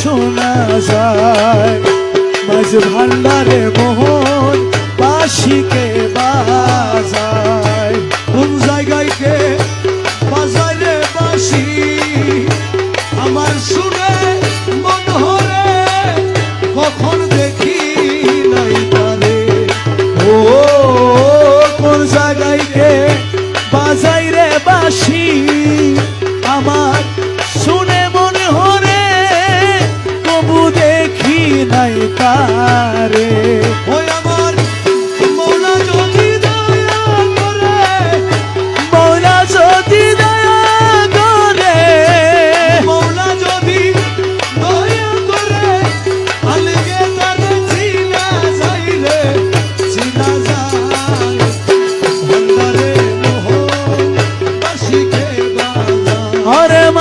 শোনা যায় মাঝ ভান্ডারে মোহন বাসিকে বাজাই বাজাই বাসি আমার শুনে মনে হরে তবু দেখি নাই তারে।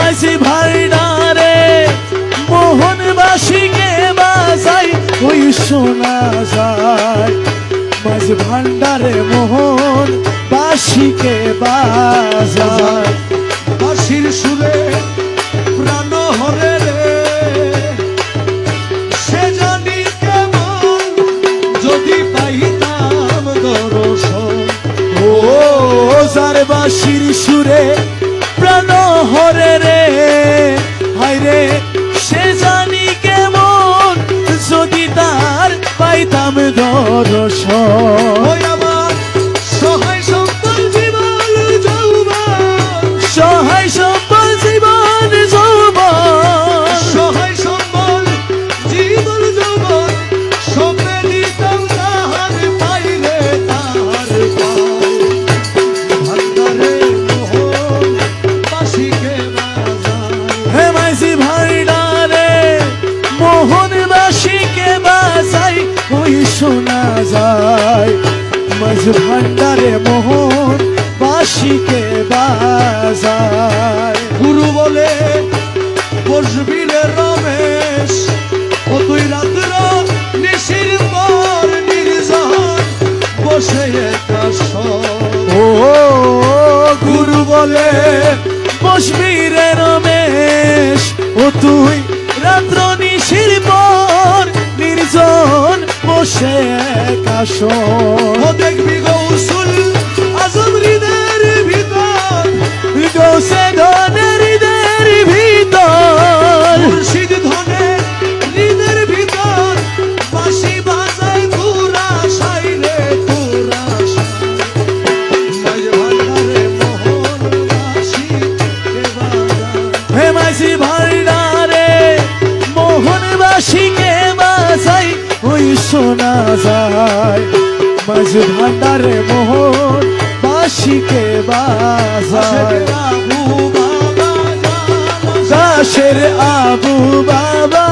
হরে মাঝি ভাইডারে মোহন বাসিকে বাজাই ওই শোনা যায় মাঝ ভান্ডারে মোহন বাসিকে বাজায় বাঁশির সুরে প্রাণ হরে রে সে যদি বাসির সুরে প্রাণ হরে রে। হাইরে সে জানি কেমন। যদি তার পাইতাম দর্শন। শোনা যায়। মাঝ ভান্ডারে মোহন বাসিকে বাজায়। গুরু বলে, বসবি রমেশ ও তুই রাত্র নিশির পর নির্জন বসে ও গুরু বলে, বসবি রমেশ ও তুই রাত্র নিশির পর আসো যায় মাঝ ভান্ডারে মোহন বাসিকে বাজায়। দাসের আবু বাবা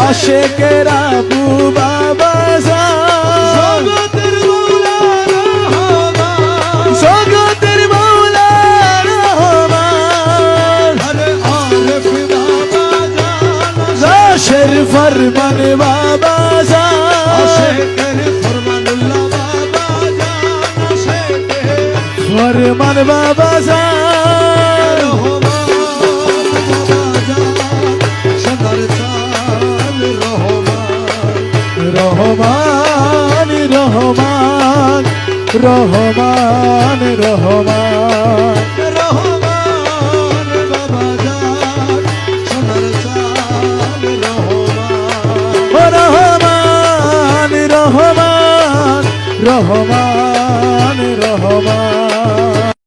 আশেকের আবু বাবা ফরমান বাবা ফরমান বাবা রহমান রহমান। রহমান রহমান রহমান। রহমান রহমান।